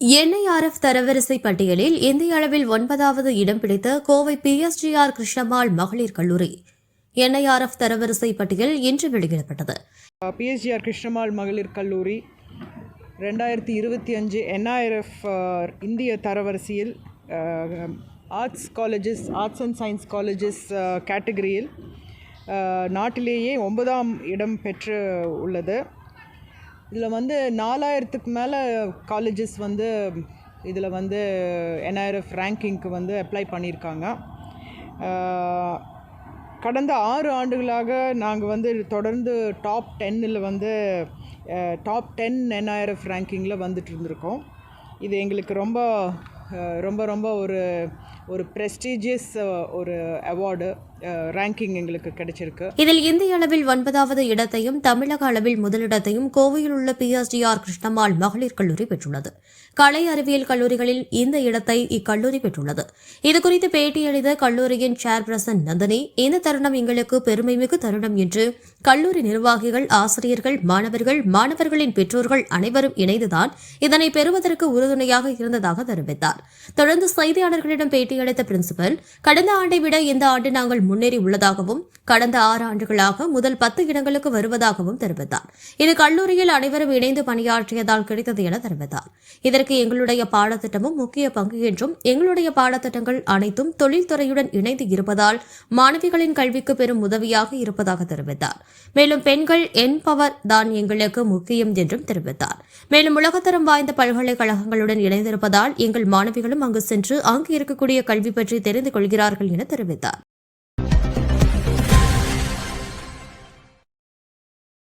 NIRF தரவரிசை பட்டியலில் இந்திய அளவில் ஒன்பதாவது இடம் பிடித்த கோவை பிஎஸ்ஜிஆர் கிருஷ்ணம்மாள் மகளிர் கல்லூரி. என்ஐஆர்எஃப் தரவரிசை பட்டியல் இன்று வெளியிடப்பட்டது. பிஎஸ்ஜிஆர் கிருஷ்ணமால் மகளிர் கல்லூரி ரெண்டாயிரத்தி இருபத்தி அஞ்சு என்ஐஆர்எஃப் இந்திய தரவரிசையில் arts colleges arts and science colleges கேட்டகரியில் நாட்டிலேயே ஒன்பதாம் இடம் பெற்று உள்ளது. இதில் வந்து நாலாயிரத்துக்கு மேலே காலேஜஸ் வந்து இதில் வந்து என்ஐஆர்எஃப் ரேங்கிங்க்கு வந்து அப்ளை பண்ணியிருக்காங்க. கடந்த ஆறு ஆண்டுகளாக நாங்கள் வந்து தொடர்ந்து டாப் டென்னில் வந்து டாப் டென் என்ஐஆர்எஃப் ரேங்கிங்கில் வந்துட்டு இருந்திருக்கோம். இது எங்களுக்கு ரொம்ப ரொம்ப ரொம்ப ஒரு ஒரு ப்ரெஸ்டீஜியஸ் ஒரு அவார்டு ரேங்கிங் எங்களுக்கு கிடைச்சிருக்கு. இதில் இந்திய அளவில் ஒன்பதாவது இடத்தையும் தமிழக அளவில் முதலிடத்தையும் கோவையில் உள்ள பிஎஸ்டிஆர் கிருஷ்ணம்மாள் மகளிர் கல்லூரி பெற்றுள்ளது. கலை அறிவியல் கல்லூரிகளில் இந்த இடத்தை இக்கல்லூரி பெற்றுள்ளது. இதுகுறித்து பேட்டியளித்த கல்லூரியின் சேர்பர்சன் நந்தினி இந்த தருணம் எங்களுக்கு பெருமைமிகு தருணம் என்று கல்லூரி நிர்வாகிகள் ஆசிரியர்கள் மாணவர்கள் மாணவர்களின் பெற்றோர்கள் அனைவரும் இணைந்துதான் இதனை பெறுவதற்கு உறுதுணையாக இருந்ததாக தெரிவித்தார். தொடர்ந்து செய்தியாளர்களிடம் பேட்டியளித்த பிரின்சிபல் கடந்த ஆண்டை விட இந்த ஆண்டு நாங்கள் முன்னேறி உள்ளதாகவும் கடந்த ஆறு ஆண்டுகளாக முதல் பத்து இடங்களுக்கு வருவதாகவும் தெரிவித்தார். இது கல்லூரியில் அனைவரும் இணைந்து பணியாற்றியதால் கிடைத்தது என தெரிவித்தார். இதற்கு எங்களுடைய பாடத்திட்டமும் முக்கிய பங்கு என்றும் எங்களுடைய பாடத்திட்டங்கள் அனைத்தும் தொழில்துறையுடன் இணைந்து இருப்பதால் மாணவிகளின் கல்விக்கு பெரும் உதவியாக இருப்பதாக தெரிவித்தார். மேலும் பெண்கள் என் பவர் தான் எங்களுக்கு முக்கியம் என்றும் தெரிவித்தார். மேலும் உலகத்தரம் வாய்ந்த பல்கலைக்கழகங்களுடன் இணைந்திருப்பதால் எங்கள் மாணவிகளும் அங்கு சென்று அங்கு இருக்கக்கூடிய கல்வி பற்றி தெரிந்து கொள்கிறார்கள் என தெரிவித்தார்.